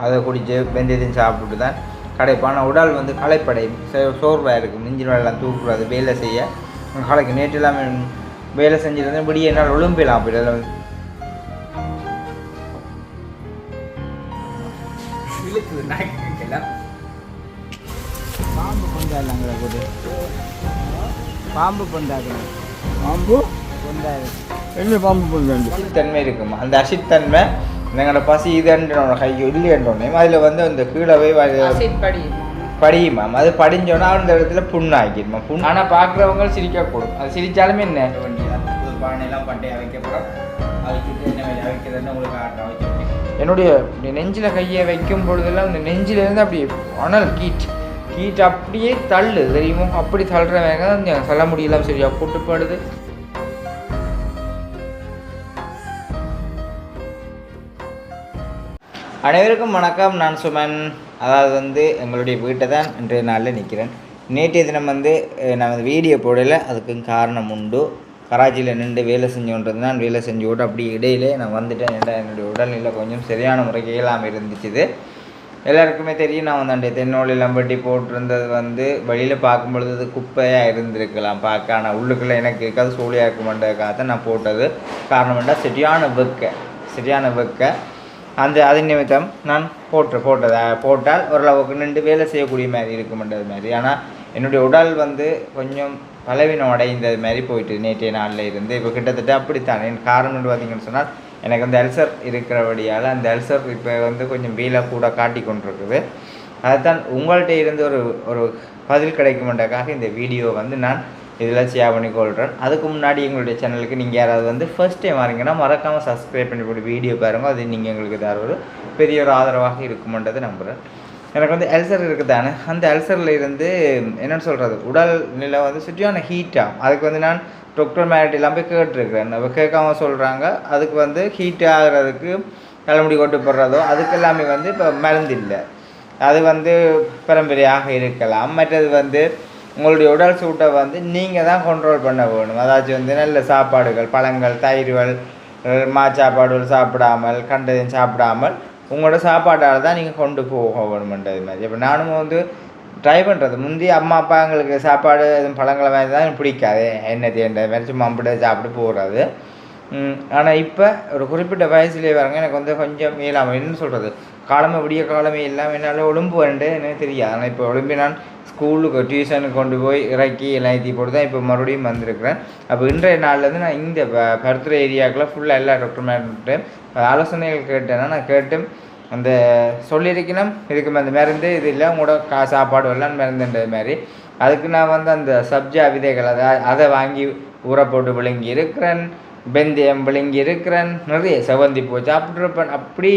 அதை குடித்து வெந்தயத்தையும் சாப்பிட்டு தான் கடைப்போம் ஆனால் உடல் வந்து களைப்படையும் சோ- சோர்வாக இருக்கும். நெஞ்சில் எல்லாம் தூக்குறது வேலை செய்ய. களைக்கு நேற்று எல்லாமே வேலை செஞ்சிருந்தேன் விடிய என்னால் ஒழும்பிடலாம் அப்படி இழுக்குது நாய்க்கெல்லாம் பாம்பு கொண்டாடலாங்கிற போது பாம்பு கொண்டாடு பாம்பு? கொண்டாடு என்ன பாம்பு பண்ணுறாங்க அசித்தன்மை இருக்கும்? அந்த அசித்தன்மை எங்களோட பசி இதுன்ற கையோ இல்லைன்றோன்னே அதில் வந்து அந்த கீழே போய் படி படியுமாம் அது படிஞ்சோன்னா அந்த இடத்துல புண்ணாக்கிடுமா? புண் ஆனால் பார்க்குறவங்க சிரிக்கக்கூடும் அது சிரிச்சாலுமே என்ன? புது பானையெல்லாம் பட்டையை வைக்கப்படும் அதுக்கு என்ன வைக்கிறதுன்னு உங்களுக்கு என்னுடைய நெஞ்சில் கையை வைக்கும் பொழுதெல்லாம் இந்த நெஞ்சிலேருந்து அப்படி அனல் கீட். கீட் அப்படியே தள்ளு தெரியுமோ? அப்படி தள்ளுற வேகம் சொல்ல முடியலாம் சரியா கூட்டுப்படுது. அனைவருக்கும் வணக்கம். நான் சுமன். அதாவது வந்து எங்களுடைய வீட்டை தான் இன்றைய நாளில் நிற்கிறேன் நேற்றைய தினம் வந்து நான் வந்து வீடியோ போடலை. அதுக்கு காரணம் உண்டு. கராச்சியில் நின்று வேலை செஞ்சோன்றது தான். நான் வேலை செஞ்சு விட்டு அப்படி இடையிலே நான் வந்துட்டேன். என்னுடைய உடல்நிலை கொஞ்சம் சரியான முறைக்கு இயலாமல் இருந்துச்சுது. எல்லாருக்குமே தெரியும். நான் வந்து அன்றைய தென்னோலிலாம் வெட்டி போட்டிருந்தது வந்து வெளியில் பார்க்கும் பொழுது அது குப்பையாக இருந்திருக்கலாம் பார்க்க. ஆனால் உள்ளுக்குள்ளே எனக்கு இருக்காது. சூழியாக இருக்குமென்றதுக்காக தான் நான் போட்டது. காரணம் வேண்டாம் சரியான வெக்க. சரியான வெக்க. அந்த அது நிமித்தம் நான் போட்டு போட்டதை? போட்டால் ஓரளவுக்கு நின்று வேலை செய்யக்கூடிய மாதிரி இருக்குமென்றது மாதிரி. ஆனால் என்னுடைய உடல் வந்து கொஞ்சம் பலவீனம் அடைந்தது மாதிரி போயிட்டு நேற்றைய நாளில் இருந்து. இப்போ கிட்டத்தட்ட அப்படித்தான். என் காரணம் பார்த்தீங்கன்னு சொன்னால் எனக்கு அந்த அல்சர் இருக்கிறபடியால் அந்த அல்சர் இப்போ வந்து கொஞ்சம் வீலை கூட காட்டி கொண்டிருக்குது. அதுதான் உங்கள்கிட்ட இருந்து ஒரு ஒரு பதில் கிடைக்குமென்றக்காக இந்த வீடியோ வந்து நான் இதெல்லாம் ஷேர் பண்ணி கொள்கிறேன் அதுக்கு முன்னாடி எங்களுடைய சேனலுக்கு நீங்கள் யாராவது வந்து ஃபர்ஸ்ட் டைம் வரீங்கன்னா மறக்காமல் சப்ஸ்கிரைப் பண்ணி போட்டு வீடியோ பாருங்கள் அது நீங்கள் எங்களுக்கு தர ஒரு பெரிய ஒரு ஆதரவாக இருக்குமென்றதை நம்புகிறேன் எனக்கு வந்து அல்சர் இருக்குதானே? அந்த அல்சரில் இருந்து என்னென்னு சொல்கிறது உடல் நிலை வந்து சுற்றியான ஹீட்டாக அதுக்கு வந்து நான் டாக்டர் மேரிட்டெல்லாம் போய் கேட்டிருக்கிறேன். நம்ம கேட்காம சொல்கிறாங்க அதுக்கு வந்து ஹீட் ஆகிறதுக்கு தலைமுடி கொட்டு போடுறதோ அதுக்கு எல்லாமே வந்து இப்போ மருந்து இல்லை. அது வந்து பரம்பரையாக இருக்கலாம். மற்றது வந்து உங்களுடைய உடல் சூட்டை வந்து நீங்கள் தான் கண்ட்ரோல் பண்ண வேணும். அதாச்சும் வந்து நல்ல சாப்பாடுகள் பழங்கள் தயிர்கள் மாச்சாப்பாடுகள் மா சாப்பாடுகள் சாப்பிடாமல் கண்டதையும் சாப்பிடாமல் உங்களோட சாப்பாட்டால் தான் நீங்கள் கொண்டு போக வேணுமென்றது மாதிரி. இப்போ நானும் வந்து ட்ரை பண்ணுறது முந்தி அம்மா அப்பா எங்களுக்கு சாப்பாடு எதுவும் பழங்களை மாதிரி தான் எனக்கு பிடிக்காது. என்ன தேண்ட மாதிரி சும்மா அம்பிட சாப்பிட்டு போகிறது ஆனால் இப்போ ஒரு குறிப்பிட்ட வயசுலேயே வரங்க எனக்கு வந்து கொஞ்சம் இயலாமல் என்ன சொல்கிறது காலமே விடிய காலமே இல்லாமல் என்னால் ஒழும்பு வந்து எனக்கு தெரியாது. ஆனால் இப்போ ஒழும்பி நான் ஸ்கூலுக்கு டியூஷனுக்கு கொண்டு போய் இறக்கி எல்லாம் ஏற்றி போட்டு தான் இப்போ மறுபடியும் வந்திருக்கிறேன். அப்போ இன்றைய நாள்லேருந்து நான் இந்த பருத்துறை ஏரியாக்குள்ள ஃபுல்லாக எல்லா டாக்டர் மேட்டு ஆலோசனைகள் கேட்டேன்னா நான் கேட்டு அந்த சொல்லியிருக்கணும். இதுக்கு அந்த மருந்து இது இல்லை. உங்களோட கா சாப்பாடு எல்லாம் மருந்துன்றது மாதிரி. அதுக்கு நான் வந்து அந்த சப்ஜா விதைகள் அதை அதை வாங்கி ஊற போட்டு விழுங்கி இருக்கிறேன் பெந்தயம் விழுங்கி இருக்கிறேன் நிறைய செவந்தி பூ சாப்பிட்ருப்பேன். அப்படி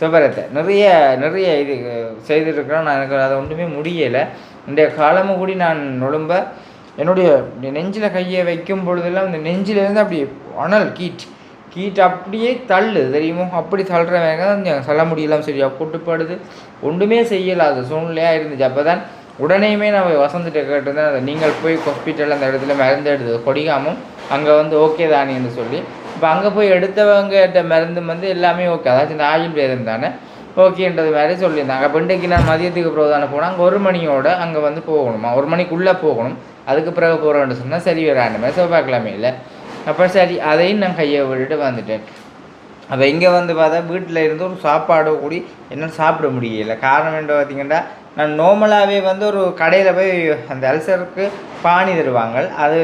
சுபரத்தை நிறைய நிறைய இது செய்திருக்கிறேன் நான் எனக்கு அதை ஒன்றுமே முடியலை. இந்த காலமும் கூடி நான் நுழம்ப என்னுடைய நெஞ்சில் கையை வைக்கும் பொழுதெல்லாம் இந்த நெஞ்சிலேருந்து அப்படி அனல் கீட் கீட் அப்படியே தள்ளு தெரியுமோ? அப்படி தள்ளுற வேகம் சொல்ல முடியலாம். சரியா? கூட்டுப்படுது. ஒன்றுமே செய்யலாத சூழ்நிலையாக இருந்துச்சு. அப்போ தான் உடனேயுமே நான் போய் வசந்திட்ட கேட்டிருந்தேன் அதை நீங்கள் போய் ஹாஸ்பிட்டலில் அந்த இடத்துல மருந்து எடுத்து கொடிக்காமல் அங்கே வந்து ஓகே தானேன்னு சொல்லி. இப்போ அங்கே போய் எடுத்தவங்கிட்ட மருந்து வந்து எல்லாமே ஓகே அதாச்சும் இந்த ஆயுர்வேதம் தானே? ஓகேன்றது மாதிரி சொல்லியிருந்தாங்க. அப்போ இன்றைக்கு நான் மதியத்துக்கு பிறகு தானே போனால் அங்கே ஒரு மணியோட அங்கே வந்து போகணுமா? ஒரு மணிக்குள்ளே போகணும். அதுக்கு பிறகு போகிறோன்னு சொன்னால் சரி வராண்டு மாதிரி செவ்வாய்க்கிழமை இல்லை. அப்போ சரி அதையும் நான் கையை விட்டுட்டு வந்துட்டேன். அப்போ இங்கே வந்து பார்த்தா வீட்டில் இருந்து ஒரு சாப்பாடு கூடி என்னால் சாப்பிட முடியல. காரணம் என்ன பார்த்தீங்கன்னா நான் நார்மலாகவே வந்து ஒரு கடையில் போய் அந்த அல்சருக்கு பானி தருவாங்க. அது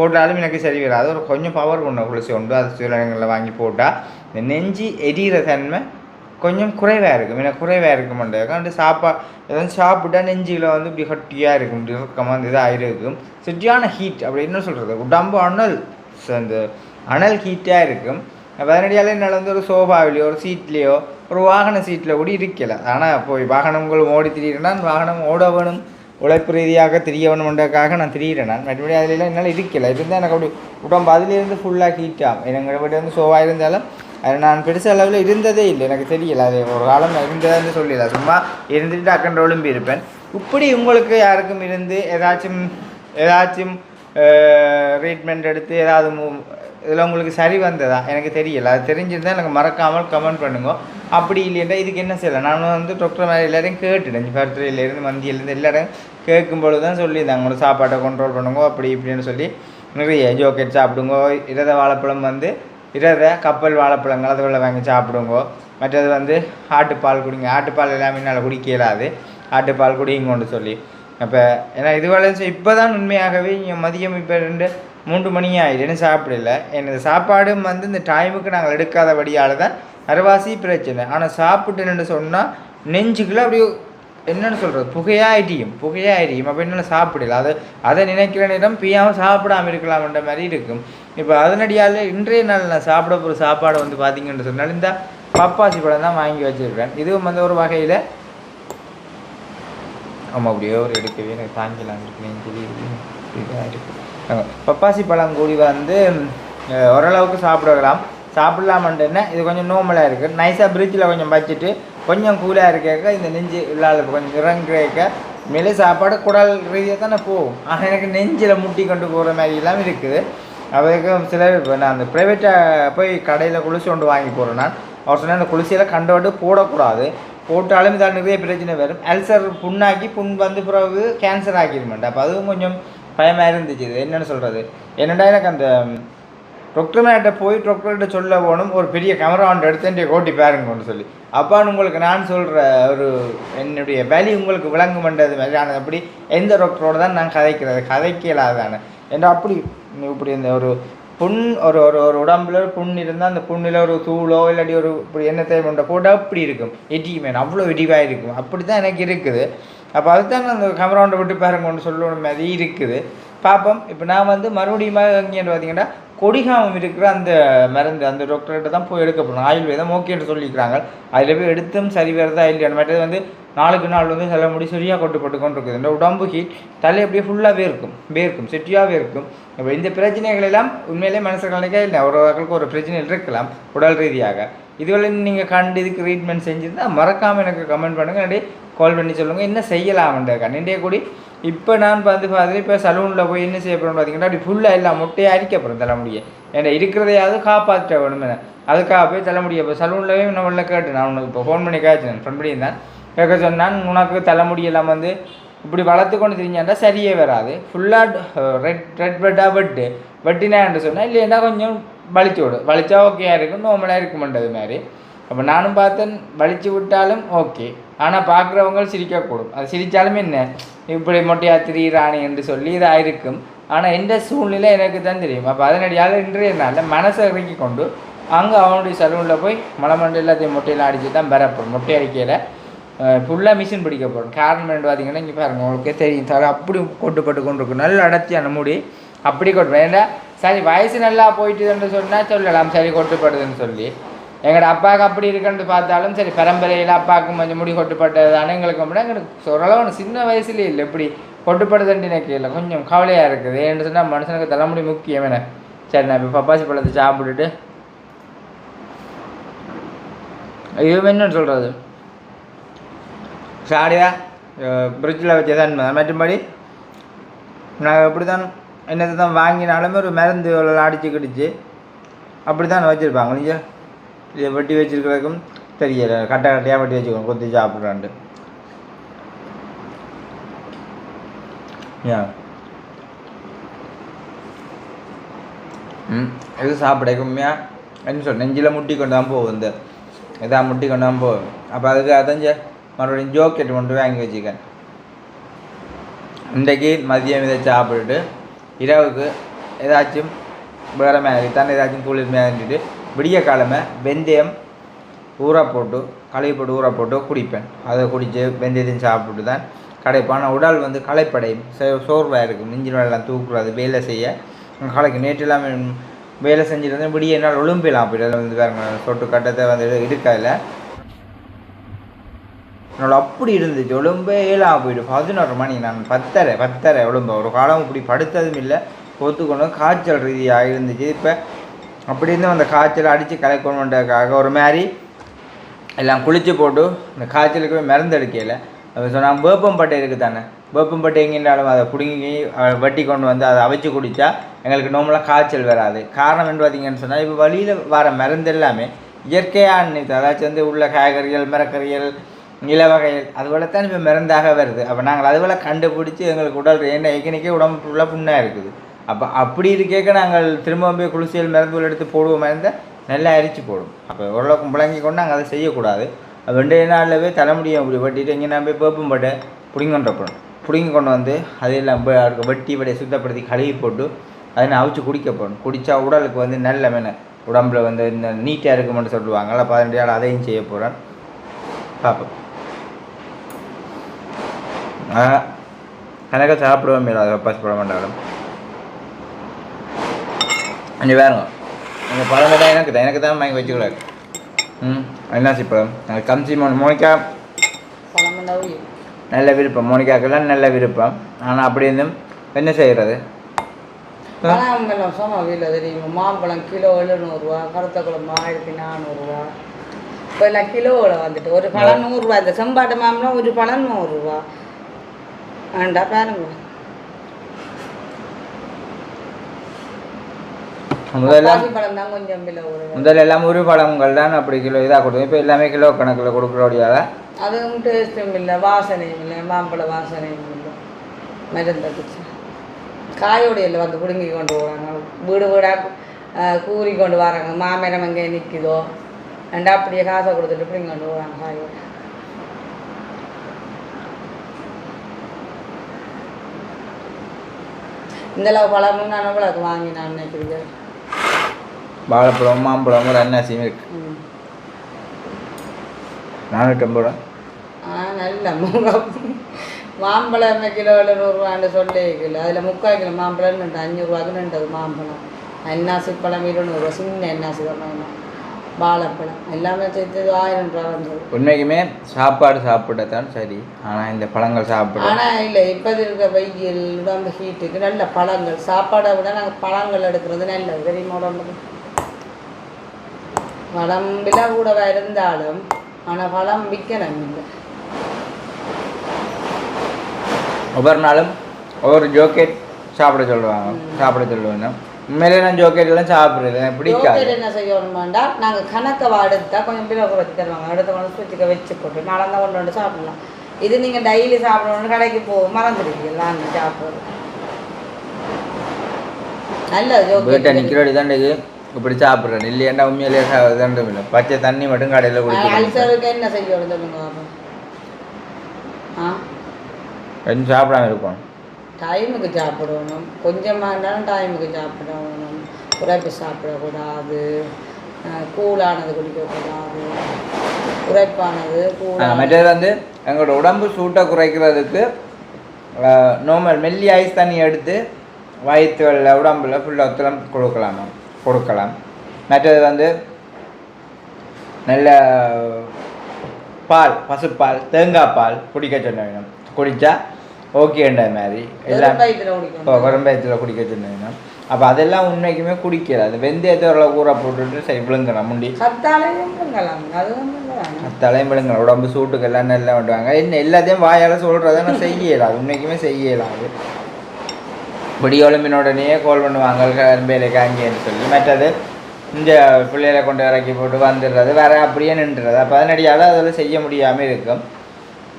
போட்டாலும் எனக்கு சரி வராது ஒரு கொஞ்சம் பவர் கொண்ட குளிசி உண்டு அது சில இடங்களில் வாங்கி போட்டால் இந்த நெஞ்சு எரியிற தன்மை கொஞ்சம் குறைவாக இருக்கும் எனக்கு குறைவாக இருக்க மாட்டேங்க வந்து சாப்பா எதாவது சாப்பிட்டா நெஞ்சில் வந்து இப்படி ஹட்டியாக இருக்கும் இப்படி இறுக்கமாக இந்த இதாக இருக்கும் சரியான ஹீட் அப்படி என்ன சொல்கிறது உடம்பு அனல் அந்த அனல் ஹீட்டாக இருக்கும் பதினடியால் என்னால் வந்து ஒரு சோஃபாவிலையோ ஒரு சீட்லேயோ ஒரு வாகன சீட்டில் கூட இருக்கல ஆனால் போய் வாகனங்கள் ஓடி திரியிறேன்னா வாகனம் ஓட வேணும் உழைப்பு ரீதியாக திரிய வேணுமென்றதுக்காக நான் திரியிறேன். நான் மற்றபடி அதில் என்னால் இருக்கலை. இருந்தால் எனக்கு அப்படி உடம்பு அதுலேருந்து ஃபுல்லாக ஹீட் ஆகும் எங்கள் வந்து சோவாக இருந்தாலும் அது நான் பெருசு அளவில் இருந்ததே இல்லை. எனக்கு தெரியல. அது ஒரு காலம் இருந்ததுன்னு சொல்லல. சும்மா இருந்துட்டு அக்கண்ட ஒழும்பி இருப்பேன். இப்படி உங்களுக்கு யாருக்கும் இருந்து ஏதாச்சும் ஏதாச்சும் ட்ரீட்மெண்ட் எடுத்து ஏதாவது இதில் உங்களுக்கு சரி வந்ததா? எனக்கு தெரியல. அது தெரிஞ்சிருந்தால் எனக்கு மறக்காமல் கமெண்ட் பண்ணுங்க. அப்படி இல்லைன்னா இதுக்கு என்ன செய்யலாம்? நான் வந்து டாக்டர் மாதிரி எல்லாரையும் கேட்டுட்டேன். ஃபேக்ட்ரியிலேருந்து மந்தியிலேருந்து எல்லாரும் கேட்கும்பொழுது தான் சொல்லி தங்களோட சாப்பாட்டை கண்ட்ரோல் பண்ணுங்க அப்படி இப்படின்னு சொல்லி நிறைய ஜோக்கெட் சாப்பிடுங்க இரத வாழைப்பழம் வந்து இரத கப்பல் வாழைப்பழங்கள் அதுகளை வாங்கி சாப்பிடுங்க. மற்றது வந்து ஆட்டுப்பால் குடிங்க. ஆட்டுப்பால் எல்லாமே என்னால் குடிக்க இயலாது. ஆட்டுப்பால் குடிங்கன்னு சொல்லி. அப்போ ஏன்னா இதுவரை இப்போ தான் உண்மையாகவே இங்கே மதியம் இப்போ ரெண்டு மூன்று மணி ஆயிடுன்னு சாப்பிடல. எனது சாப்பாடும் வந்து இந்த டைமுக்கு நாங்கள் எடுக்காதபடியால் தான் அரைவாசி பிரச்சனை. ஆனால் சாப்பிட்டுன்னு சொன்னால் நெஞ்சுக்குள்ளே அப்படியே என்னென்னு சொல்கிறது புகையாயிட்டியும் புகையாயிட்டியும். அப்போ என்னென்ன சாப்பிடலாம் அது அதை நினைக்கிற நேரம் பியாமல் சாப்பிடாமல் இருக்கலாம்ன்ற மாதிரி இருக்கும். இப்போ அதனடியால் இன்றைய நாள் நான் சாப்பிட போகிற சாப்பாடு வந்து பார்த்தீங்கன்னு சொன்னால் இந்த பப்பாசி பழம் தான் வாங்கி வச்சுருக்கேன் இதுவும் வந்து ஒரு வகையில் ஆமாம் அப்படியே ஒரு எடுக்கவே எனக்கு தாங்கிலாம் இருக்குன்னு தெரியுது. இதாக இருக்கு. ஆமா. வந்து ஓரளவுக்கு சாப்பிடலாம். சாப்பிட்லாமன்ட்டு என்ன இது கொஞ்சம் நோமலாக இருக்குது நைஸாக பிரிட்ஜில் கொஞ்சம் வச்சுட்டு கொஞ்சம் கூலாக இருக்க இந்த நெஞ்சு இல்லாத கொஞ்சம் இறங்குறக்க. மேலே சாப்பாடு குடல் ரீதியாக தானே போகும். ஆனால் எனக்கு நெஞ்சில் முட்டி கொண்டு போகிற மாதிரி இல்லாமல் இருக்குது. அதுக்கு சில இப்போ நான் அந்த ப்ரைவேட்டாக போய் கடையில் குளிச்சு கொண்டு வாங்கி போகிறேன் நான் அவர் சொன்னால் அந்த குளிசையில் கண்டோட்டு போடக்கூடாது. போட்டாலும் இதால் நிறைய பிரச்சனை வரும். அல்சர் புண்ணாக்கி புண் வந்து பிறகு கேன்சர் ஆக்கிடுமாண்டா அப்போ அதுவும் கொஞ்சம் பயமாக இருந்துச்சு. இது சொல்கிறது என்னடா எனக்கு அந்த டாக்டர்கிட்ட போய் டாக்டர்கிட்ட சொல்ல போகணும். ஒரு பெரிய கேமரா ஒன்று எடுத்து என்கிட்ட கோட்டி பாருங்கன்னு சொல்லி. அப்பான்னு உங்களுக்கு நான் சொல்கிற ஒரு என்னுடைய வேல்யூ உங்களுக்கு விளங்குமன்றது மாதிரி. ஆனது அப்படி எந்த டாக்டரோடு தான் நான் கதைக்கிறது? கதைக்கலாதானே? ஏன்னா அப்படி? இப்படி இந்த ஒரு புண் ஒரு ஒரு ஒரு உடம்புல ஒரு புண் இருந்தால் அந்த புண்ணில் ஒரு தூளோ இல்லாட்டி ஒரு இப்படி என்ன தேவை போட்டால் அப்படி இருக்கும். எட்டியுமே அவ்வளோ வெடிவாக இருக்கும். அப்படி தான் எனக்கு இருக்குது. அப்போ அதுதான் அந்த அந்த கேமராண்டை விட்டு பாருங்கன்னு சொல்லணும். மாதிரி இருக்குது. பார்ப்போம். இப்போ நான் வந்து மறுபடியும் இங்கேன்னு பார்த்தீங்கன்னா கொடிகாமம் இருக்கிற அந்த மருந்து அந்த டாக்டர்கிட்ட தான் போய் எடுக்க போகணும் ஆயுர்வேதம் ஓகேன்னு சொல்லிக்கிறாங்க அதில் போய் எடுத்தும் சரி வருதா இல்லையா மட்டும் வந்து நாளுக்கு நாள் வந்து சில முடி சரியாக கொட்டுப்பட்டு கொண்டு இருக்குது இந்த உடம்பு ஹீட் தலை அப்படியே ஃபுல்லாக இருக்கும் வேர்க்கும் செட்டியாகவே இருக்கும் இப்போ இந்த பிரச்சனைகள் எல்லாம் உண்மையிலே மனசுகளுக்கே இல்லை. ஒரு ஆட்களுக்கு ஒரு பிரச்சனை இருக்கலாம் உடல் ரீதியாக. இதுவரை நீங்கள் கண்டு இதுக்கு ட்ரீட்மெண்ட் செஞ்சுருந்தா மறக்காமல் எனக்கு கமெண்ட் பண்ணுங்கள் அப்படியே கால் பண்ணி சொல்லுங்கள் என்ன செய்யலாம்ன்ற நின்றைய கூடி இப்போ நான் வந்து பார்த்துட்டு இப்போ சலூனில் போய் என்ன செய்ய போகிறோம் பார்த்தீங்கன்னா அப்படி ஃபுல்லாக எல்லாம் முட்டையை அரிக்க போகிறோம் தலைமுடியை. ஏன்னா இருக்கிறதையாவது காப்பாற்ற வேணும் அதுக்காக போய் தலைமுடியை இப்போ சலூன்லவே நம்மள கேட்டு நான் உனக்கு இப்போ ஃபோன் பண்ணி கேட்டேன். ஃபோன் பண்ணியிருந்தேன் கேட்க சொன்னான் உனக்கு தலைமுடியெல்லாம் வந்து இப்படி வளர்த்து கொண்டு திரிஞ்சாண்டா சரியே வராது. ஃபுல்லாக ரெட் ரெட் பெட்டாக வெட்டு. வெட்டினான்னு சொன்னால் இல்லைன்னா கொஞ்சம் வலிச்சு விடும் வலிச்சா ஓகேயா இருக்கும் நார்மலாக மாட்டது மாதிரி. அப்போ நானும் பார்த்தேன் வலிச்சு விட்டாலும் ஓகே ஆனால் பார்க்குறவங்க சிரிக்கக்கூடும். அது சிரித்தாலும் என்ன? இப்படி மொட்டையா திரியிறானே என்று சொல்லி இதாக இருக்கும். ஆனால் எந்த சூழ்நிலை எனக்கு தான் தெரியும். அப்போ அதனடியால் இன்றைய நாளில் மனசை இறக்கி கொண்டு அங்கே அவனுடைய சலூனில் போய் மலமண்டு எல்லாத்தையும் மொட்டையெல்லாம் அடித்து தான் பெறப்படும் மொட்டை அடிக்கையில் ஃபுல்லாக மிஷின் பிடிக்க போகிறோம் காரணம் என்ன பார்த்தீங்கன்னா இங்கே பாருங்கள் உங்களுக்கே தெரியும். தலை அப்படி கொட்டுப்பட்டு கொண்டு இருக்கும் நல்ல அடர்த்தியான முடி. அப்படி கொட்டுவேன் ஏன்னா சரி வயசு நல்லா போயிட்டுதுன்னு சொன்னால் சொல்லலாம். சரி கொட்டுப்படுதுன்னு சொல்லி. எங்களோட அப்பாவுக்கு அப்படி இருக்குன்னு பார்த்தாலும் சரி பரம்பரையில் அப்பாவுக்கு கொஞ்சம் முடி கொட்டுப்பட்டது தானே. எங்களுக்கு அப்படின்னா எங்களுக்கு ஓரளவு சின்ன வயசுலேயே இல்லை. இப்படி கொட்டுப்படுதுன்னு எனக்கு இல்லை கொஞ்சம் கவலையாக இருக்குது. ஏன்னு சொன்னால் மனுஷனுக்கு தலைமுடி முக்கியம் என்ன? சரி நான் இப்போ பப்பாசி பழத்தை சாப்பிட்டுட்டு. ஐயோ என்னன்னு சொல்கிறது சாடியா? ஃப்ரிட்ஜில் வச்சு தான் மற்றபடி நாங்கள் எப்படி தான் என்னத்தை தான் வாங்கினாலுமே ஒரு மருந்து அடிச்சு கிடிச்சு. அப்படி தான் வச்சுருப்பாங்க நீங்கள் இதை வெட்டி வச்சுருக்கிறதுக்கும் தெரியல. கட்டை கட்டையாக வெட்டி வச்சுக்கோங்க கொத்தி சாப்பிட்றான்ட்டு. ஏன் ம் இது சாப்பிட உண்மையாக என்ன சொல் நெஞ்சில் முட்டி கொண்டு தான் போகும் இந்த. இதாக முட்டி கொண்டு தான் போகும். அப்போ அதுக்கு அதஞ்ச மறுபடியும் ஜோக்கெட் கொண்டு வாங்கி வச்சுக்கேன். இன்றைக்கு மதியம் இதை சாப்பிட்டுட்டு இரவுக்கு ஏதாச்சும் வேறு மேலே தண்ணி ஏதாச்சும் குளிர் மேலிட்டு விடிய காலமே வெந்தயம் ஊற போட்டு கழுவி போட்டு ஊற போட்டு குடிப்பேன். அதை குடித்து வெந்தயத்தையும் சாப்பிட்டு தான் கடைப்பான. ஆனால் உடல் வந்து களைப்படையும் சோ- சோர்வாக இருக்கும். நெஞ்சின் வேலைலாம் தூக்குறது வேலை செய்ய. களைக்கு நேற்று எல்லாமே வேலை செஞ்சுட்டு வந்து விடிய என்னால் ஒழும்பிடலாம் அப்படி வந்து பாருங்க சொட்டு கட்டத்தை வந்து எடுக்கல. என்னோட அப்படி இருந்துச்சு. ஒழும்பே ஏழாம போயிட்டு பதினோரு மணி நான் பத்தரை பத்தரை ஒழும்பு. ஒரு காலம் இப்படி படுத்ததும் இல்லை. ஒத்துக்கொண்டு காய்ச்சல் ரீதியாக இருந்துச்சு. இப்போ அப்படி இருந்தும் அந்த காய்ச்சல் அடித்து கலைக்கணுன்றதுக்காக ஒரு மாதிரி எல்லாம் குளிச்சு போட்டு அந்த காய்ச்சலுக்கு போய் மருந்து எடுக்கல. அப்போ சொன்னால் வேப்பம்பட்டை இருக்குது தானே வேப்பம்பட்டை எங்கேனாலும் அதை பிடுங்கி அஹ், வெட்டி கொண்டு வந்து அதை அவிச்சு குடித்தா எங்களுக்கு நார்மலாக காய்ச்சல் வராது. காரணம் என்ன பார்த்தீங்கன்னு சொன்னால் இப்போ வழியில் வர மருந்து எல்லாமே இயற்கையான அதாச்சும் வந்து உள்ள காய்கறிகள் மரக்கறிகள் இலவகைகள் அதுபோல தான் இப்போ மருந்தாக வருது. அப்போ நாங்கள் அதுபோல் கண்டுபிடிச்சி எங்களுக்கு உடல் என்ன ஏற்கனவே உடம்பு ஃபுல்லாக புண்ணாக இருக்குது. அப்போ அப்படி இருக்கேக்க நாங்கள் திரும்ப போய் குளிசியல் மருந்துகள் எடுத்து போடுவோம் இருந்தால் நல்லா அரிச்சு போடும். அப்போ ஓரளவுக்கு முழங்கி கொண்டு நாங்கள் அதை செய்யக்கூடாது. அது ரெண்டே நாளில் போய் தலைமுடியும் அப்படி வெட்டிட்டு இங்கே நான் போய் பேப்பும் போட்டு பிடிங்கி கொண்டு போகணும் பிடிங்கி கொண்டு வந்து அதையெல்லாம் வெட்டி வடையை சுத்தப்படுத்தி கழுவி போட்டு அதை நான் அவிச்சு குடிக்க போகணும் குடித்தா உடலுக்கு வந்து நல்ல மென உடம்புல வந்து இந்த நீட்டாக இருக்குமென்னு சொல்லுவாங்கல்ல பதினெண்டு நாள் அதையும் செய்ய போகிறேன் பார்ப்போம் எனக்கு சாப்பிடவே மேலே பஸ் போட மாட்டாலும் அஞ்சு வேறுங்க இந்த பழம் தான் எனக்கு தான் எனக்கு தான் வாங்கி வச்சுக்கூடாது ம் அன்னாசி பழம் எனக்கு கம்சி மோனி மோனிக்கா நல்ல விருப்பம் மோனிக்காக்கெல்லாம் நல்ல விருப்பம் ஆனால் அப்படி இருந்தும் என்ன செய்கிறது பழம் சம வீட்டில் தெரியுமா மாம்பழம் கிலோ எழுநூறுவா கருத்த குழம்பு ஆயிரத்தி நானூறுரூவா இப்போ எல்லாம் கிலோவில் வந்துட்டு ஒரு பழம் நூறுரூவா இந்த செம்பாட்டு மாம்பழம் ஒரு பழம் நூறுரூவா வேண்டா பாருங்க. முதல்ல எல்லாம் ஒரு பழங்கள் தான் அப்படி கிலோ இதாக கொடுக்கும் இப்போ எல்லாமே கிலோ கணக்கில் கொடுக்குறோடையால அதுவும் டேஸ்ட்டும் இல்லை வாசனையும் இல்லை மாம்பழ வாசனையும் இல்லை. மருந்து அடிச்சு. காயோடையில் வந்து பிடுங்கி கொண்டு போகிறாங்க வீடு வீடாக கூறி கொண்டு வராங்க. மாமரம் எங்கே நிற்குதோ ரெண்டு அப்படியே காசை கொடுத்துட்டு பிடிங்கி கொண்டு போகிறாங்க காயோட. இந்த அளவு பழமும் நான் எவ்வளோக்கு வாங்கி நான் நினைக்கிறேன் வாழைப்பழம் மாம்பழம் அன்னாசியும் இருக்கு நானூற்றம்பது ரூபா ஆ நல்ல முகம் மாம்பழம் கிலோ நூறுரூவான்னு சொல்லி கிலோ அதில் முக்கால் கிலோ மாம்பழம் ரெண்டு அஞ்சூறுவாக்கு ரெண்டது மாம்பழம் என்னாசி பழம் இருநூறுவா சின்ன என்னாசி பழம் வாழைப்பழம் எல்லாமே சேர்த்து ஆயிரம் வந்துடும் உண்மைக்குமே சாப்பாடு சாப்பிடத்தான் சரி. ஆனால் இந்த பழங்கள் சாப்பிட ஆனால் இல்லை இப்போ இருக்க வெயில் உடம்பு ஹீட்டுக்கு நல்ல பழங்கள். சாப்பாடை விட நாங்கள் பழங்கள் எடுக்கிறது நல்லது. தெரியுமா உடம்புக்கு? பழம் விலை கூடவா இருந்தாலும் ஆனால் பழம் விற்கணும் இல்லை ஒவ்வொரு நாளும் ஒவ்வொரு ஜோக்கெட் சாப்பிட சொல்லுவாங்க. சாப்பிட சொல்லுவாங்க. உண்மையிலே நான் ஜோக்கெட் எல்லாம் சாப்பிட்றது எனக்கு பிடிக்காது என்ன செய்யணுமாண்டா? நாங்கள் கணக்கை எடுத்தா கொஞ்சம் பிள்ளை குறைச்சி தருவாங்க. எடுத்து கொண்டு சுற்றிக்க வச்சு போட்டு நடந்த கொண்டு வந்து சாப்பிடலாம். இது நீங்கள் டெய்லி சாப்பிடணும்னு கடைக்கு போ மறந்துடுவீங்க வாங்கி சாப்பிட்றது வீட்டை ஜோக்கெட் நிற்கிறோடி தாண்டது இப்படி சாப்பிட்றேன். இல்லையாண்டா உண்மையிலேயே சா- தண்டம் இல்லை பச்சை தண்ணி மட்டும் கடையில் குடிக்கிறேன் என்ன செய்யணும் சொல்லுங்க கொஞ்சம் சாப்பிடாம இருக்கும் டைமுக்கு சாப்பிடணும். கொஞ்சமாக இருந்தாலும் டைமுக்கு சாப்பிடணும். உரைப்பு சாப்பிடக்கூடாது. கூலானது குடிக்கக்கூடாது. உரைப்பானது மற்றது வந்து எங்களோட உடம்பு சூட்டை குறைக்கிறதுக்கு நார்மல் மெல்லி ஐஸ் தண்ணி எடுத்து வயிற்றுல உடம்புல ஃபுல்லாக ஒத்துலம் கொடுக்கலாமா கொடுக்கலாம். மற்றது வந்து நல்ல பால் பசுப்பால் தேங்காய் பால் குடிக்க சொன்ன குடித்தா ஓகேன்ற மாதிரி எல்லாம் குடிக்கணும். குரம்பயத்தில் குடிக்க சொன்னீங்கன்னா அப்போ அதெல்லாம் உண்மைக்குமே குடிக்கல. அது வெந்தயத்தை ஓரளவு ஊற போட்டுட்டு சரி விழுங்கணும் முண்டி. வந்து தலைமுழுங்க உடம்பு சூட்டுக்கு எல்லாம் நல்லா விடுவாங்க. என்ன எல்லாத்தையும் வாயால் சொல்கிறத நான் செய்யலாம் அது உண்மைக்குமே செய்யலாம் அது. விடியோளம்பின உடனே கால் பண்ணுவாங்க வேலை காங்கின்னு சொல்லி. மற்றது இந்த பிள்ளைகளை கொண்டு இறக்கி போட்டு வந்துடுறது வேற அப்படியே நின்றுறது. அப்போ அதனடியால் அதில் செய்ய முடியாமல் இருக்கும்.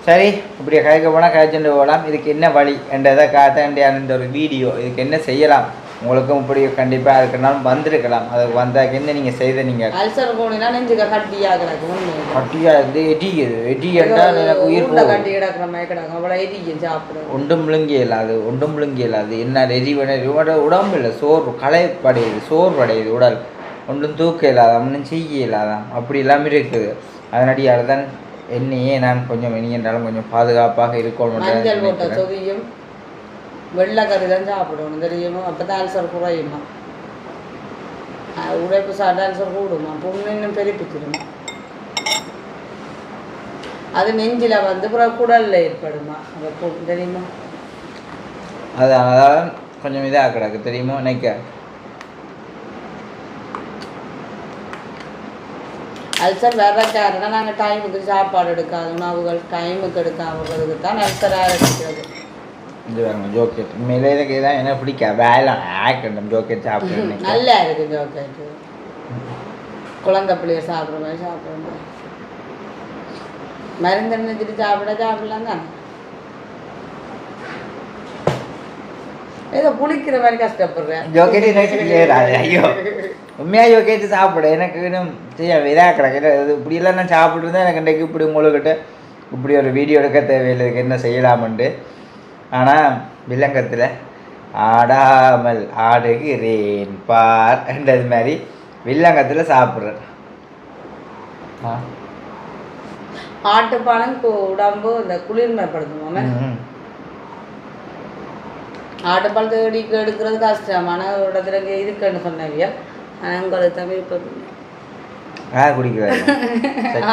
சரி இப்படி கயக்க போனால் கயச்சுட்டு போகலாம். இதுக்கு என்ன வழி என்றதை காத்தாண்டியான இந்த ஒரு வீடியோ. இதுக்கு என்ன செய்யலாம்? உங்களுக்கும் இப்படி கண்டிப்பாக இருக்குனாலும் வந்திருக்கலாம். அதுக்கு வந்தாக்க என்ன நீங்கள் செய்த நீங்கள் அல்சர் போனா நெஞ்சுக்க கட்டியா கிடக்கு உண்மையில. கட்டியாக இருந்து எட்டிக்குது எட்டி என்றால் எனக்கு உயிர் கட்டி கிடக்குற மாதிரி கிடக்கும். அவ்வளோ சாப்பிடும். ஒன்றும் முழுங்கி இல்லாது ஒன்றும் முழுங்கி இல்லாது என்ன ரெடி பண்ண உட உடம்பு இல்லை. சோர்வு களைப்படையுது. சோர்வடையுது உடல். ஒன்றும் தூக்க இல்லாதாம். ஒன்றும் செய்ய இல்லாதாம் அப்படி எல்லாமே இருக்குது. அதனடியால் தான் என்னையே நான் கொஞ்சம் இனி என்றாலும் கொஞ்சம் பாதுகாப்பாக இருக்கணும் மஞ்சள் போட்ட சொதியும் வெள்ளை கறி தான் சாப்பிடணும் தெரியுமா? அப்போ தான் அல்சர் குறையுமா? உழைப்பு சாப்பிட்டா அல்சர் கூடுமா? புண்ணு இன்னும் பெருப்பிச்சிருமா? அது நெஞ்சில் வந்து அப்புறம் குடலில் ஏற்படுமா? புண் தெரியுமா? அது அதான் கொஞ்சம் இதாக கிடக்கு தெரியுமோ? நினைக்க. அல்சர் வர்ற காரணம் நாங்கள் டைமுக்கு சாப்பாடு எடுக்காத உணவுகள் டைமுக்கு எடுக்காமறதுக்கு தான் அல்சராக இருக்கிறது இது வேணும்? ஜோக்கெட் உண்மையிலே எனக்கு இதான் என்ன பிடிக்க? வேலை. ஆக்கணும் ஜோக்கெட் சாப்பிடுறேன் நல்லா இருக்கு ஜோக்கேட்டு குழந்தை பிள்ளைய சாப்பிட்ற மாதிரி சாப்பிட்ற மருந்து நினைச்சிட்டு சாப்பிட சாப்பிடலாம் தான்? ஏதோ புளிக்கிற மாதிரி கஷ்டப்படுறேன். ஜோக்கெட் ஐயோ. உண்மையாக ஜோக்கெட் சாப்பிட. எனக்கு இன்னும் இதாக கிடக்கு இது இப்படியெல்லாம் நான் சாப்பிட்ருந்தேன் எனக்கு இன்றைக்கு இப்படி உங்கள்கிட்ட இப்படி ஒரு வீடியோ எடுக்க தேவையில்லை. இதுக்கு என்ன செய்யலாமன்ட்டு ஆனால் வில்லங்கத்தில் ஆடாமல் ஆடுகிறேன். பார் என்றது மாதிரி வில்லங்கத்தில் சாப்பிட்றேன். ஆட்டுப்பாலம் உடம்பு இந்த குளிர்மைப்படுத்துவோமே ம். ஆட்டுப்பால் தேடி எடுக்கிறது கஷ்டமான இடத்துல இங்கே இருக்குன்னு சொன்னவிய உங்களுக்கு தமிழ் இப்போ யார் குடிக்கிறாரு.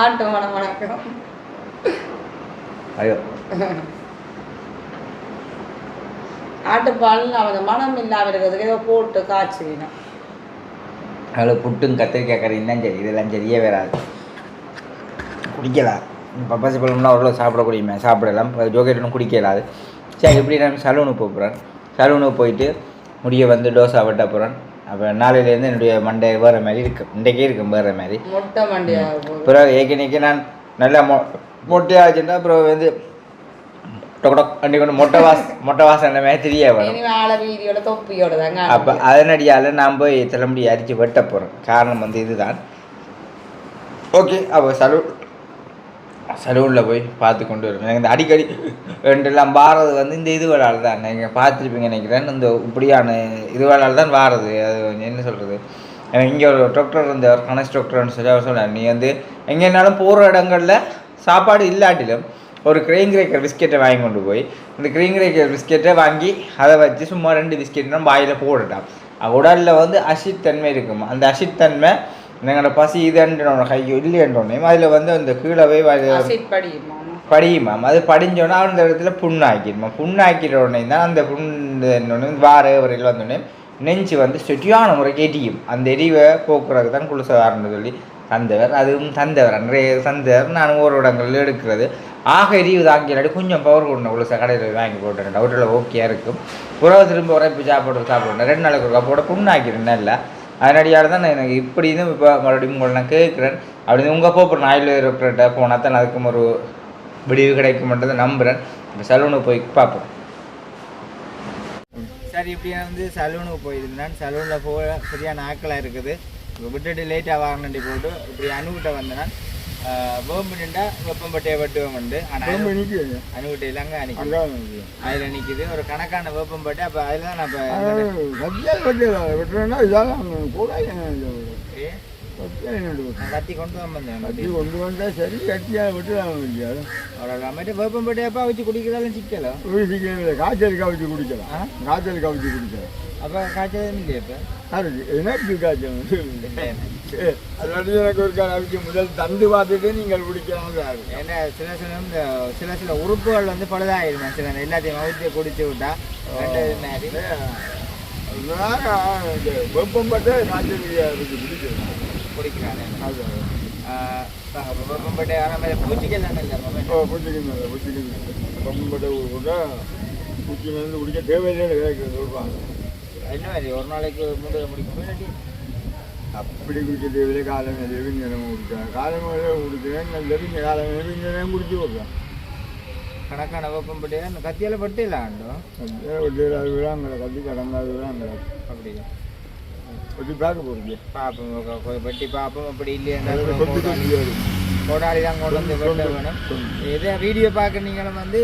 ஆட்டு மனம் வணக்கம் ஐயோ. ஆட்டுப்பால் அவங்க மனம் இல்லாமல் இருக்கிறதுக்கு ஏதோ போட்டு காய்ச்சிவினோம் அவ்வளோ புட்டும் கத்திரிக்காய் கறியும் தான் சரி இதெல்லாம் சரியே வராது. குடிக்கலாம் பப்பாசி பழம்லாம் அவ்வளோ சாப்பிடக்கூடியமே சாப்பிடலாம். இப்போ ஜோக்கெட் ஒன்றும் குடிக்கலாது சரி இப்படி நான் சலூனுக்கு போகிறேன் சலூனுக்கு போயிட்டு முடிய வந்து டோசா வெட்ட போகிறேன் அப்போ நாளையிலேருந்து என்னுடைய மண்டை வேறு மாதிரி இருக்கு. இன்றைக்கே இருக்கும் வேறு மாதிரி. முட்டை மண்டியாக அப்புறம் ஏற்கனவே நான் நல்லா மொ மொட்டையாச்சுன்னா அப்புறம் வந்து மொட்டை வாச மொட்டை வாசனை மாதிரி தெரிய தாங்க அப்போ அதனடியால் நான் போய் தலைமுடி அரிச்சு வெட்ட போகிறேன் காரணம் வந்து இதுதான். ஓகே அப்போ சலூ சலூனில் போய் பார்த்து கொண்டு வருவேன். எனக்கு இந்த அடிக்கடி ரெண்டெல்லாம் வாரது வந்து இந்த இதுவளால் தான். நீங்கள் பார்த்துருப்பீங்க நினைக்கிறேன். இந்த இப்படியான இதுவளால் தான் வாரது. அது கொஞ்சம் என்ன சொல்கிறது இங்கே ஒரு டாக்டர் இருந்தவர் கணேஷ் டாக்டர்னு சொல்லி அவர் சொன்னார் நீ வந்து எங்கேனாலும் போகிற இடங்களில் சாப்பாடு இல்லாட்டிலும் ஒரு க்ரீன் கிரேக்கர் பிஸ்கெட்டை வாங்கி கொண்டு போய் இந்த க்ரீன் கிரேக்கர் பிஸ்கெட்டை வாங்கி அதை வச்சு சும்மா ரெண்டு பிஸ்கெட்னா வாயில் போடட்டான் உடலில் வந்து அசிட் தன்மை இருக்கும்? அந்த எங்களோட பசி இதுன்றோட கையோ இல்லைன்றோடனே அதில் வந்து அந்த கீழே போய் படியுமாம். அது படிஞ்சோன்னா அந்த இடத்துல புண்ணாக்கிடுமா புண்ணாக்கிற உடனே தான் அந்த புண்ணு வார வரையில் வந்தோடனே நெஞ்சு வந்து செட்டியான முறைக்கு எரியும். அந்த எரிவை போக்குறதுக்கு தான் குளிசவாரன்னு சொல்லி தந்தவர் அதுவும் தந்தவர் நிறைய தந்தவர் நான் ஒரு இடங்களில் எடுக்கிறது. ஆக எரிவு தாங்கினாடி கொஞ்சம் பவர் கொண்ட குளிசை கடையில் வாங்கி போட்டேன் டவுட்டில் ஓகே இருக்கும். உறவு திரும்ப உரைப்பு சாப்பிட்டு சாப்பிடுவேன் ரெண்டு நாளைக்கு ஒரு போட புண்ணாக்கிடுறேன். நல்லா அதனடியால் தான் நான் எனக்கு இப்படி இதுவும் இப்போ மறுபடியும் உங்களை நான் கேட்குறேன். அப்படின்னு உங்கள் அப்போ போகிறேன் நாயில் இருக்கிற போனால் தான் அதுக்கும் ஒரு விடிவு கிடைக்கும்ன்றதை நம்புகிறேன் இப்போ சலூனுக்கு போய் பார்ப்போம். சரி இப்படி நான் வந்து சலூனுக்கு போயிருந்தேன் சலூனில் போக சரியான ஆக்களாக இருக்குது. இப்போ விட்டுட்டு லேட்டாக வாங்கினண்டி போட்டு இப்படி அணுகிட்ட வந்தேன் வேம்புண்டா வெப்பம்பட்டையை வெட்டுவோம் உண்டு ஆனால் அணிக்கு அங்கே நிற்குது அதில் நிற்கிது ஒரு கணக்கான வேப்பம்பட்டை அப்போ அதில் தான் நான் வெட்டுறேன்னா இதால் கூட கத்தி கொண்டு தான் வந்தேன் கத்தி கொண்டு வந்தால் சரி கத்தியால் வெட்டுதான் முடியாது அவ்வளோ அம்மாட்ட வேப்பம்பட்டையப்பா வச்சு குடிக்கிறதாலும் சிக்கலாம் குடிச்சிக்கலாம் காய்ச்சல் கவிச்சு குடிக்கலாம் ஆ? காய்ச்சல் கவிச்சு குடிக்கலாம் அப்போ காய்ச்சல் இல்லையா இப்போ எனக்கு காய்ச்சல் அல்லாட்டி எனக்கு ஒரு கவிச்சு முதல் தந்து பார்த்துட்டு நீங்கள் குடிக்கலாம் ஏன்னா சில சில சில சில உறுப்புகள் வந்து பழுதாயிடும் சில எல்லாத்தையும் அவிச்சு குடிச்சு விட்டா. வெப்பம் பட்டு குடிக்கிறானே. அது. வெப்பம்பட்டை ஆனால் மாதிரி பூச்சிக்கல் தானே இல்லை ஓ பிடிச்சிக்கணும் பிடிச்சிக்கணும் வெப்பம் பட்டு கூட குச்சிலேருந்து குடிக்க தேவையில்லைன்னு கேட்குறது சொல்லுவாங்க என்ன ஒரு நாளைக்கு மூணு முடிக்கும் அப்படி தேவையில்லை காலம் நெருங்கினம் குடிச்சேன் காலம் குடிக்கிறேன் நெருங்கிய காலம் நெருங்கினம் குடிச்சு விட்றேன் கணக்கான வெப்பம்பட்டை அந்த கத்தியால் பட்டு இல்லை ஆண்டோம் வெட்டியில் விழாங்களை கத்தி கடங்காது விழாங்களை அப்படி வெட்டி பார்க்க போகிறீங்க பார்ப்போம் போய் வெட்டி பார்ப்போம் அப்படி இல்லையா கொண்டு முடியாது கோடாளி தான் கொண்டு வந்து வெட்ட வேணும். இதே வீடியோ பார்க்குறீங்களும் வந்து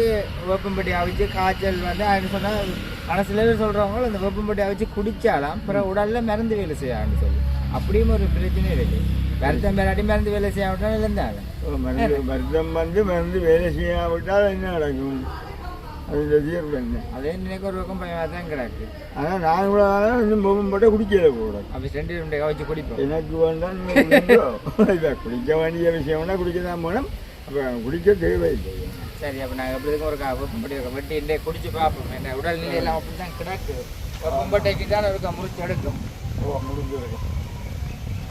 வேப்பம்பட்டி அவிச்சு காய்ச்சல் வந்து அது சொன்னால் ஆனால் சில பேர் சொல்கிறவங்க இந்த வேப்பம்பட்டி அவிச்சு குடிச்சாலாம் அப்புறம் உடல்ல மருந்து வேலை செய்யான்னு சொல்லி. அப்படியும் ஒரு பிரச்சனை இருக்கு வருத்தம் பேராட்டி மருந்து வேலை செய்ய விட்டா இருந்தாங்க மருந்து மருந்தம் வந்து மருந்து வேலை செய்யாவிட்டால் என்ன நடக்கும்? அது தீர்வு என்ன? அதே நினைக்க ஒரு பக்கம் பயமாக தான் கிடக்கு. ஆனால் நான் கூட இன்னும் பொம்மை போட்டால் குடிக்கல கூட. அப்போ ரெண்டு ரெண்டு கவிச்சு குடிப்போம். எனக்கு வேண்டாம் இல்லை குடிக்க. வேண்டிய விஷயம்னா குடிக்க தான் போனோம் அப்போ குடிக்க தேவையில்லை. சரி அப்போ நாங்கள் எப்படி இருக்கும் ஒரு கா- வேப்பம்பட்டி இருக்கோம் வெட்டி இண்டே குடிச்சு பார்ப்போம். என்ன உடல் நிலையெல்லாம் அப்படி தான் கிடக்கு வேப்பம்பட்டைக்கு தான் இருக்க முறிச்சு எடுக்கும். ஓ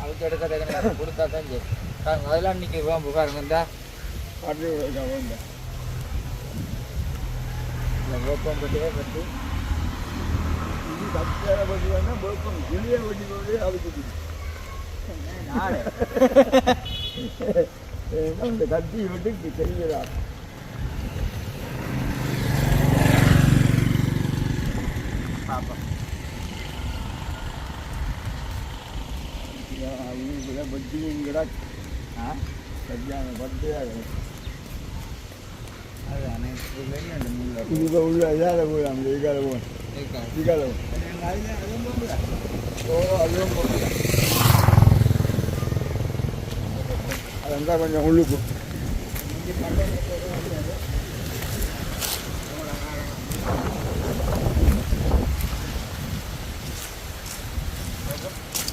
முடிஞ்சிருக்கும் அழுத்து எடுக்கிறதுக்கு கொடுத்தா தான் சரி. பாருங்க அதெல்லாம் இன்னைக்கு பாம்பு பாருங்க இந்த. அப்படி வந்து இந்த வேப்பம் பட்டியே பட்டு. இது கத்தியால பட்டி வேணா வேப்பம் வெட்டி கொண்டு அதுக்கு நாடு இந்த கத்தி விட்டு தெரிகிறா அவங்களுக்குள்ள பட்டியும் கிடா ஆ கல்யாணம் பட்டியாக அது அனைத்து வெளியே முள்ள இதுக்கு உள்ள இதால போய் அந்த இதால போய் இதால ஓ அதுவும் போகலாம். அது இருந்தால் கொஞ்சம் உள்ளுக்கு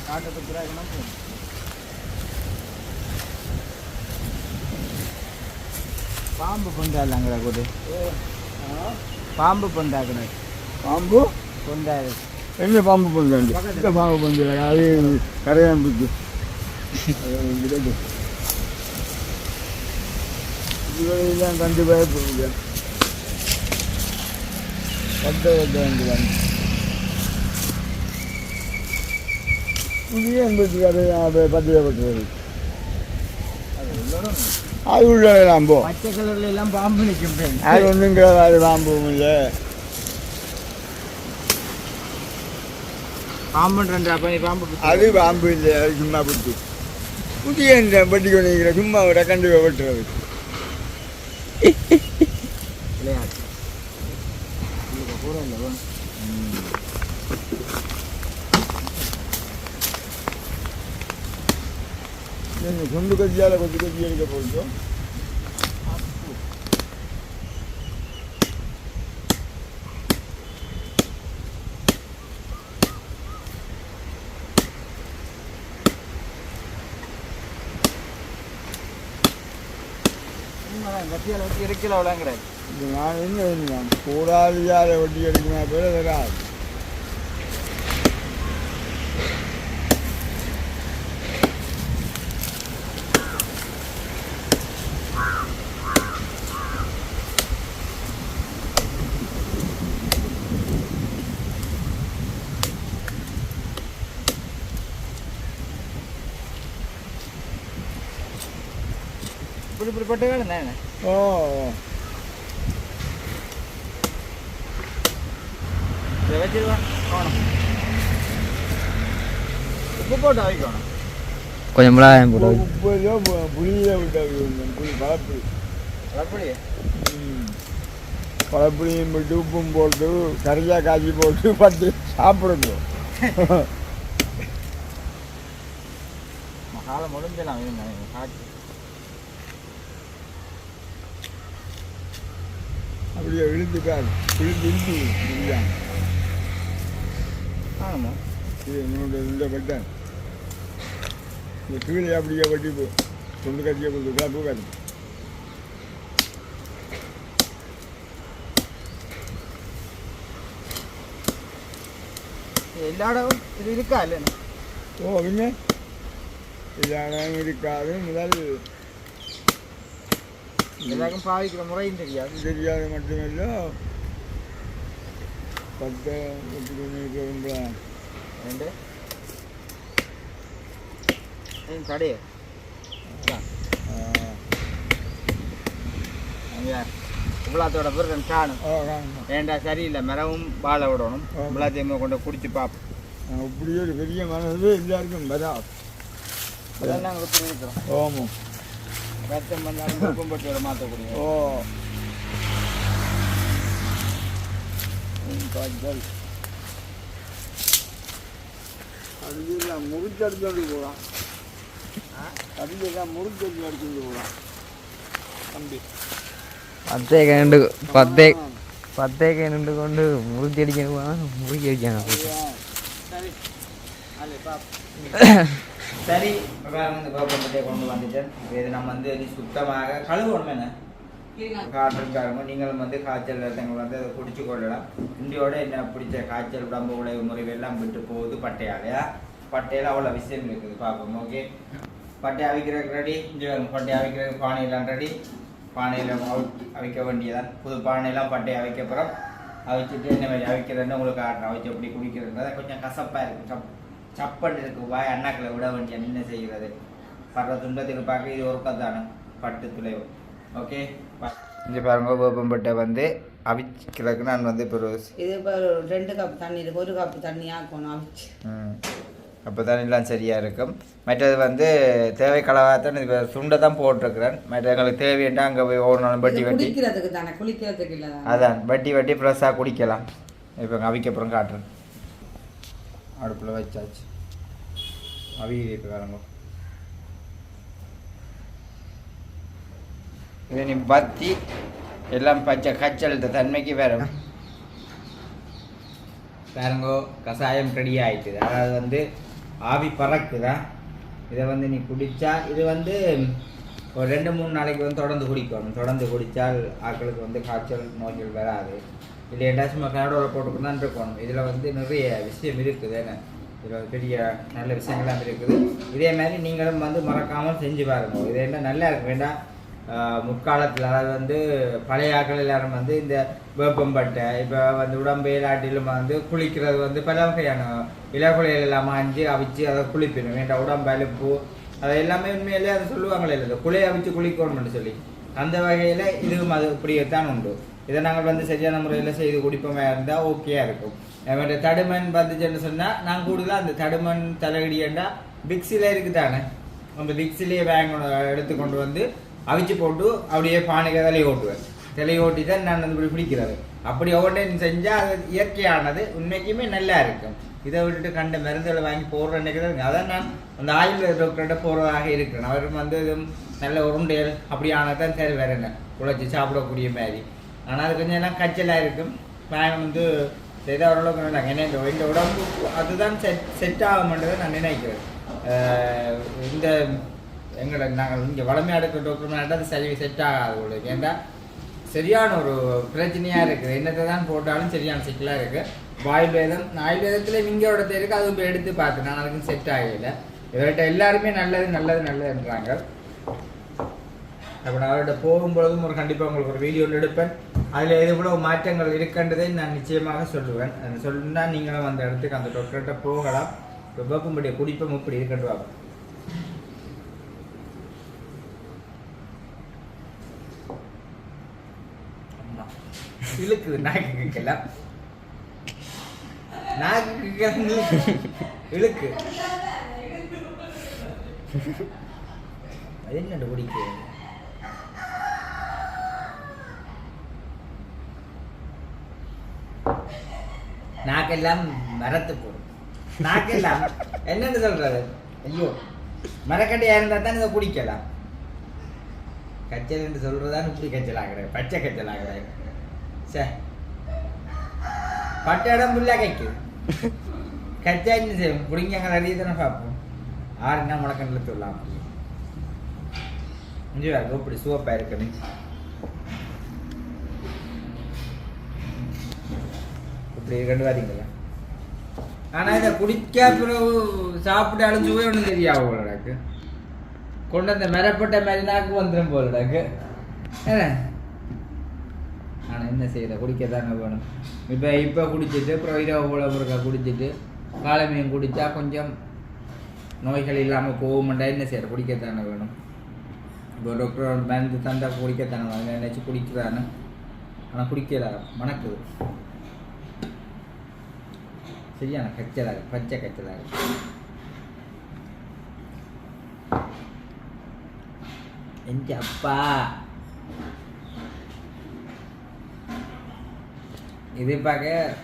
காட்டுக்கு பிறகுனா பாம்பு பொண்டாடலாங்கிற கூட. பாம்பு பொண்டாக்குறது பாம்பு? பொண்டாடு. என்ன பாம்பு பண்ணுறாண்டு இந்த பாம்பு பண்ணுற அது கரையாம்புக்கு இதுவரையெல்லாம் கண்டு பயப்படுங்க. பத்த வைக்க வேண்டியதான் இது என்பது கரை பத்திரப்பட்டது அது உள்ள போ. பச்சை கலர்ல எல்லாம் பாம்பு நிற்கும். அது ஒன்றும் கிடையாது பாம்பும் இல்லை. பாம்பு நீ பாம்பு அது பாம்பு இல்லை அது சும்மா பிடிச்சி. புதிய பட்டி கொண்டிருக்கிற சும்மா விட கண்டு வெட்டுறது விளையாட்டு இதுக்கு கூட இல்லை வா. நீங்கள் சொந்த கட்சியால் கொத்து கட்சி எடுக்க போகிறோம் உண்மைதான் கத்தியால வச்சு இருக்கல விளங்குறாரு இது நான் என்ன கூடாது யாரை வட்டி எடுக்கணும் பேர் வராது போகணும். உப்பு போட்டு வைக்கணும் கொஞ்சம் மிளகாயம் போட்டு உப்பையோ புளியில புளி பழப்புளி. பழப்புளியும் போட்டு உப்பும் போட்டு கரையாக காய்ச்சி போட்டு பட்டு சாப்பிடணும். காலம் முடிஞ்சலாம் காய்ச்சி. அப்படியே இழுத்துக்காரு இழுத்து இழுத்து முடியாம ஆமாம் இது என்னோட இந்த பட்டேன் இந்த கீழே அப்படியே வட்டி போ தொண்டு கட்டியே கொடுத்துக்கா போகாது எல்லா இடமும் இது இருக்கா இல்லைன்னு ஓ பின்ன இதான இருக்காது முதல் எல்லாருக்கும் பாவிக்கிற முறையும் தெரியாது. தெரியாது மட்டுமல்ல ரெண்டு. கடையே. இவ்வளோத்தோட பேர் காணும். வேண்டா சரியில்லை? மரமும் வாழ விடணும். இவ்வளோத்தையுமே கொண்டு குடிச்சு பார்ப்போம். அப்படி ஒரு பெரிய மனசு எல்லாருக்கும் வரா அதெல்லாம் நாங்கள் விட்டு வருத்தம் பண்ணாலும் குப்பம்பட்டியோட மாற்றக்கூடிய ஓ காய்ச்சல் கடிஞ்செல்லாம் முறிச்சு அடிச்சு போகலாம் கடிஞ்செல்லாம் முறிச்சு அடிச்சு அடிச்சுட்டு போகலாம் தம்பி பத்தே கண்டு பத்தே பத்தே கண்டு கொண்டு முறிச்சடிக்கணும் முறிச்சடிக்கணும் சரி சரி இந்த கோபப்பட்டியை கொண்டு வந்துட்டேன் இது நம்ம வந்து இனி சுத்தமாக கழுவணும் என்ன? காற்றுக்காரங்க நீங்களும் வந்து காய்ச்சல் ரத்தங்கள் வந்து அதை குடிச்சு கொள்ளலாம். இந்தியோட என்ன பிடிச்ச காய்ச்சல் உடம்பு உழைவு முறிவு எல்லாம் விட்டு போகுது பட்டையாலையா பட்டையில அவ்வளோ விஷயம் இருக்குது. பார்ப்போம் ஓகே. பட்டை அவிக்கிறதுக்கு ரெடி இங்கே பட்டை அவிக்கிறதுக்கு பானையெல்லாம் ரெடி பானையில் அவிக்க வேண்டியதான் புது பானையெல்லாம் பட்டை அவிக்கப்புறம் அவிச்சிட்டு என்ன மாதிரி அவிக்கிறதுன்னு உங்களுக்கு ஆடுறேன் அவிச்சு எப்படி குடிக்கிறதுன்றதை கொஞ்சம் கசப்பாக இருக்கும். சப் சப்பட்டு இருக்கு வாய் அண்ணாக்கில் விட வேண்டிய என்ன செய்கிறது படுற துன்பத்துக்கு பார்க்க இது ஒரு கதானம் பட்டு துளைவு. ஓகே இங்கே பாருங்க வேப்பம்பட்டை வந்து அவிக்கிறதுக்கு நான் வந்து இப்போ இது இப்போ ரெண்டு கப் தண்ணி இருக்கு. ஒரு கப் தண்ணி ஆக்கணும் அவிச்சு. அப்போ தான் எல்லாம் சரியாக இருக்கும். மற்றது வந்து தேவை கலவாத்தான் இப்போ சுண்டை தான் போட்டிருக்கிறேன். மற்ற எங்களுக்கு தேவைன்னா அங்கே போய் நாளும் வட்டி வட்டி. குடிக்கிறதுக்கு தானே குளிக்கிறதுக்கு இல்லை தானே அதான் வட்டி வட்டி ஃப்ரெஷ்ஷாக குடிக்கலாம். இப்போ அவிக்கப்புறம் காட்டுறேன். அடுப்பில் வச்சாச்சு. அவியல் இப்போ வரங்க இதை நீ பத்தி எல்லாம் பச்சை கச்சல் தன்மைக்கு வேற பாருங்கோ கஷாயம் ரெடி ஆயிட்டுது அதாவது வந்து ஆவி பறக்குதா? இதை வந்து நீ குடித்தா இது வந்து ஒரு ரெண்டு மூணு நாளைக்கு வந்து தொடர்ந்து குடிக்கணும். தொடர்ந்து குடித்தால் ஆட்களுக்கு வந்து காய்ச்சல் நோய்கள் வராது. இல்லை ஏதாச்சும் நம்ம கனடாவில் தான் இருக்கணும். இதில் வந்து நிறைய விஷயம் இருக்குது. என்ன? இதில் பெரிய நல்ல விஷயங்கள்லாம் இருக்குது. இதே மாதிரி நீங்களும் வந்து மறக்காமல் செஞ்சு பாருங்க. இது என்ன நல்லா இருக்கு வேண்டாம் முற்காலத்தில் அதாவது வந்து பழைய ஆட்கள் எல்லாரும் வந்து இந்த வேப்பம்பட்டை இப்போ வந்து உடம்பு இல்லாட்டிலும் வந்து குளிக்கிறது வந்து பல வகையான இலகுலைகள் எல்லாம் அஞ்சு அவிச்சு அதை குளிப்பிடும் வேண்டாம் உடம்பு அழுப்பு அதை எல்லாமே உண்மையிலே அதை சொல்லுவாங்களே இல்லை இந்த குளியை அவிச்சு குளிக்கணும்னு சொல்லி. அந்த வகையில் இதுவும் அது இப்படியேத்தான் உண்டு. இதை நாங்கள் வந்து சரியான முறையில் செய்து குடிப்போமே இருந்தால் ஓகேயா இருக்கும். அவருடைய தடுமன் வந்துச்சுன்னு சொன்னால் நான் கூடுதலாக அந்த தடுமன் தலையடியண்டா பிக்ஸில் இருக்குதானே? அந்த பிக்ஸிலேயே வாங்க எடுத்து கொண்டு வந்து அவிச்சு போட்டு அப்படியே பானைக்கு தலையை ஓட்டுவேன். தலையை ஓட்டி தான் நான் வந்து இப்படி பிடிக்கிறது. அப்படி ஒவ்வொன்றையும் செஞ்சால் அது இயற்கையானது உண்மைக்குமே நல்லா இருக்கும். இதை விட்டுட்டு கண்ட மருந்துகளை வாங்கி போடுற நினைக்கிறது அதான் நான் அந்த ஆயுர்வேத டாக்டர்கிட்ட போகிறதாக இருக்கிறேன். அவரும் வந்து இதுவும் நல்ல உருண்டையல் அப்படியானதான் சரி வேறு என்ன. உழைச்சி சாப்பிடக்கூடிய மாதிரி. ஆனால் அது கொஞ்சம் எல்லாம் கச்சலாக இருக்கும். நான் வந்து செய்த ஓரளவுக்கு நல்லா ஏன்னா இந்த இந்த உடம்பு அதுதான் செட் செட் ஆகும்ன்றதை நான் நினைக்கிறேன். இந்த எங்களை நாங்கள் இங்கே வளமையாக எடுக்க டாக்டர் அது சரி செட் ஆகாது உங்களுக்கு ஏன்னா சரியான ஒரு பிரச்சனையாக இருக்குது என்னத்தை தான் போட்டாலும் சரியான சிக்கலாக இருக்குது ஆயுர்வேதம் ஆயுர்வேதத்தில் நீங்கள் இடத்த இருக்குது அது இப்போ எடுத்து பார்த்து நான் அதுக்கும் செட் ஆகலை. இவர்கிட்ட எல்லாருமே நல்லது நல்லது நல்லதுன்றாங்க அப்போ நான் அவர்கிட்ட போகும்பொழுதும் ஒரு கண்டிப்பாக உங்களுக்கு ஒரு வீடியோ எடுப்பேன். அதில் இது கூட மாற்றங்கள் இருக்கின்றதை நான் நிச்சயமாக சொல்லுவேன். அது சொல்லுன்னா நீங்களும் அந்த இடத்துக்கு அந்த டாக்டர்கிட்ட போகலாம். இப்போ குடிப்பம் இப்படி இருக்கட்டு இழுக்குது நாக்கு கேட்கலாம் இழுக்கு. அது என்ன குடிக்கு? நாக்கெல்லாம் மரத்து போடும். நாக்கெல்லாம் என்னன்னு சொல்றது? ஐயோ மரக்கட்டையா இருந்தா தான் இதை குடிக்கலாம். கச்சல் என்று சொல்றதான் இப்படி கச்சல் ஆகிறேன் பச்சை கச்சல் ஆகிறேன் சே பட்ட இடம் புல்லா கைக்குது கச்சா என்ன செய்யும்? பிடிங்க அறிய தானே பார்ப்போம். ஆறுனா முளக்கண்ணில் சொல்லலாம்? இஞ்சி இப்படி சோப்பாக இருக்கணும் இப்படி ரெண்டு வாரிங்களா ஆனால் இதை குடிக்க பிறகு சாப்பிட்டாலும் சுவை ஒன்றும் தெரியாது போல எனக்கு கொண்டு வந்த மிரப்பட்ட மெரினாக்கு வந்துடும் போல எனக்கு என்ன? ஆனால் என்ன செய்யற குடிக்க தாங்க வேணும். இப்போ இப்போ குடிச்சிட்டு அப்புறம் இரவு போல பிறக்க குடிச்சிட்டு காலமையும் குடித்தா கொஞ்சம் நோய்கள் இல்லாமல் போகும்டா. என்ன செய்யற குடிக்கத்தானே வேணும். இப்போ டாக்டர் மருந்து தந்தா குடிக்கத்தானே வேணும் நினச்சி குடிக்கிறான்னு ஆனால் குடிக்கல. மணக்குது. சரியான கச்சலா இருக்கு பச்சை கச்சலா இருக்கு எங்க அப்பா இது பார்க்க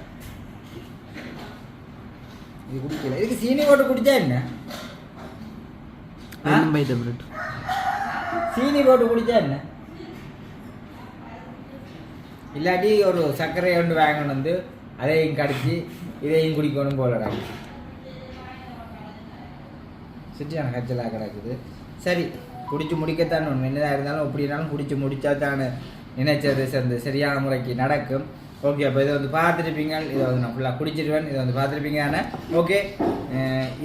இது குடிக்கல இதுக்கு சீனி போட்டு குடிச்சா என்ன சீனி போட்டு குடிச்சா என்ன இல்லாட்டி ஒரு சர்க்கரை ஒன்று வாங்கணும் வந்து அதையும் கடிச்சு இதையும் குடிக்கணும் போலடா சுற்றியான கச்சலாக கிடக்குது சரி குடிச்சு முடிக்கத்தான் ஒன்று என்னதான் இருந்தாலும் அப்படின்னாலும் குடிச்சு முடித்தா தானே நினைச்சது சேர்ந்து சரியான முறைக்கு நடக்கும். ஓகே அப்போ இதை வந்து பார்த்துருப்பீங்க. இதை வந்து நான் ஃபுல்லாக குடிச்சிருவேன். இதை வந்து பார்த்துருப்பீங்க ஆனால் ஓகே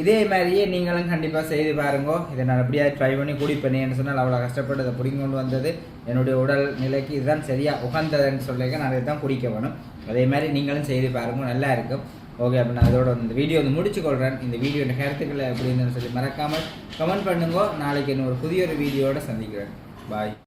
இதே மாதிரியே நீங்களும் கண்டிப்பாக செய்து பாருங்க. இதை நான் எப்படியா ட்ரை பண்ணி குடிப்பேன்னு சொன்னால் அவ்வளோ கஷ்டப்பட்டு அதை பிடிங்க கொண்டு வந்தது என்னுடைய உடல் நிலைக்கு இதுதான் சரியாக உகந்ததுன்னு சொல்லிக்க நான் இதை தான் குடிக்க வேணும். அதே மாதிரி நீங்களும் செய்து பாருங்கள் நல்லா இருக்கும். ஓகே அப்போ நான் இதோட இந்த வீடியோ வந்து முடிச்சுக்கொள்கிறேன் இந்த வீடியோ கருத்துக்களை எப்படின்னு சொல்லி மறக்காமல் கமெண்ட் பண்ணுங்க. நாளைக்கு இன்னும் ஒரு புதிய ஒரு வீடியோட சந்திக்கிறேன். பாய்